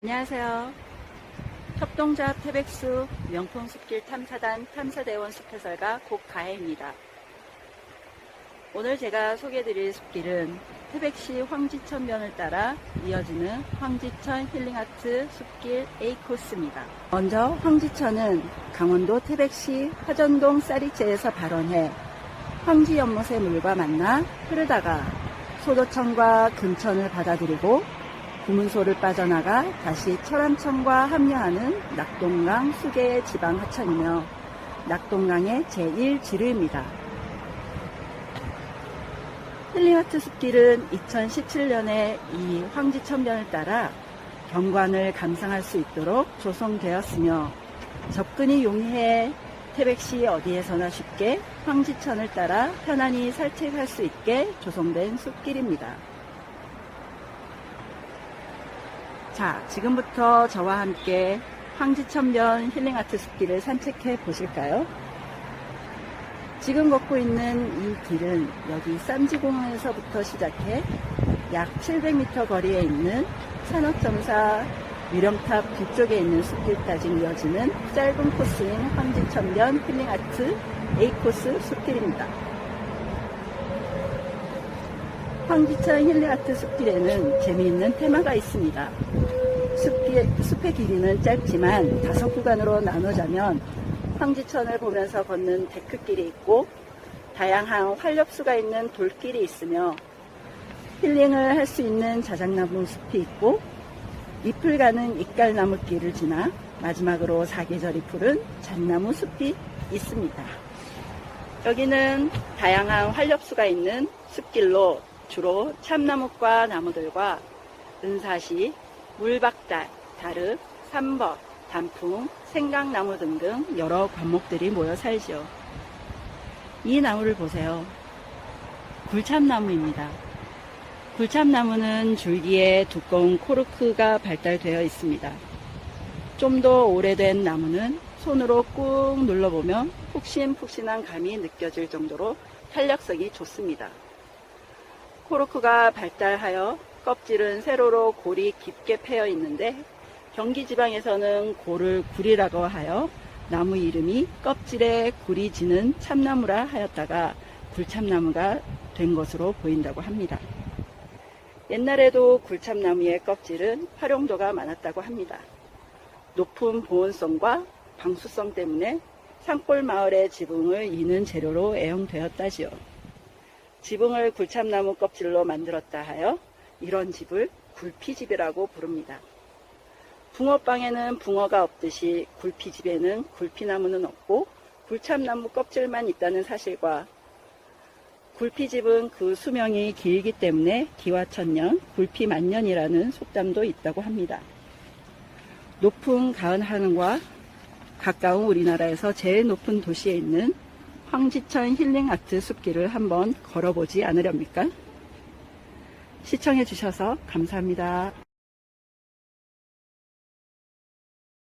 안녕하세요. 협동조합 태백수 명품 숲길 탐사단 탐사대원 숲해설가 곡가혜입니다. 오늘 제가 소개해드릴 숲길은 태백시 황지천면을 따라 이어지는 황지천 힐링아트 숲길 A 코스입니다. 먼저 황지천은 강원도 태백시 화전동 쌀이채에서 발원해 황지연못의 물과 만나 흐르다가 소도천과 금천을 받아들이고 구문소를 빠져나가 다시 철암천과 합류하는 낙동강 수계의 지방 하천이며 낙동강의 제1지류입니다. 힐링아트 숲길은 2017년에 이 황지천변을 따라 경관을 감상할 수 있도록 조성되었으며 접근이 용이해 태백시 어디에서나 쉽게 황지천을 따라 편안히 산책할 수 있게 조성된 숲길입니다. 자, 지금부터 저와 함께 황지천변 힐링아트 숲길을 산책해 보실까요? 지금 걷고 있는 이 길은 여기 쌈지공원에서부터 시작해 약 700m 거리에 있는 산업점사 유령탑 뒤쪽에 있는 숲길까지 이어지는 짧은 코스인 황지천변 힐링아트 A코스 숲길입니다. 황지천 힐링아트 숲길에는 재미있는 테마가 있습니다. 숲길, 숲의 길이는 짧지만 다섯 구간으로 나누자면 황지천을 보면서 걷는 데크길이 있고 다양한 활력수가 있는 돌길이 있으며 힐링을 할 수 있는 자작나무 숲이 있고 잎을 가는 잎갈나무 길을 지나 마지막으로 사계절이 푸른 잣나무 숲이 있습니다. 여기는 다양한 활력수가 있는 숲길로 주로 참나무과 나무들과 은사시, 물박달, 다릅, 삼법, 단풍, 생강나무 등등 여러 과목들이 모여 살죠. 이 나무를 보세요. 굴참나무입니다. 굴참나무는 줄기에 두꺼운 코르크가 발달되어 있습니다. 좀 더 오래된 나무는 손으로 꾹 눌러보면 푹신푹신한 감이 느껴질 정도로 탄력성이 좋습니다. 코르크가 발달하여 껍질은 세로로 골이 깊게 패여 있는데 경기 지방에서는 골을 굴이라고 하여 나무 이름이 껍질에 굴이 지는 참나무라 하였다가 굴참나무가 된 것으로 보인다고 합니다. 옛날에도 굴참나무의 껍질은 활용도가 많았다고 합니다. 높은 보온성과 방수성 때문에 산골 마을의 지붕을 이는 재료로 애용되었다지요. 지붕을 굴참나무 껍질로 만들었다 하여 이런 집을 굴피집이라고 부릅니다. 붕어빵에는 붕어가 없듯이 굴피집에는 굴피나무는 없고 굴참나무 껍질만 있다는 사실과 굴피집은 그 수명이 길기 때문에 기와천년, 굴피만년이라는 속담도 있다고 합니다. 높은 가은 하늘과 가까운 우리나라에서 제일 높은 도시에 있는 황지천 힐링 아트 숲길을 한번 걸어보지 않으렵니까? 시청해 주셔서 감사합니다.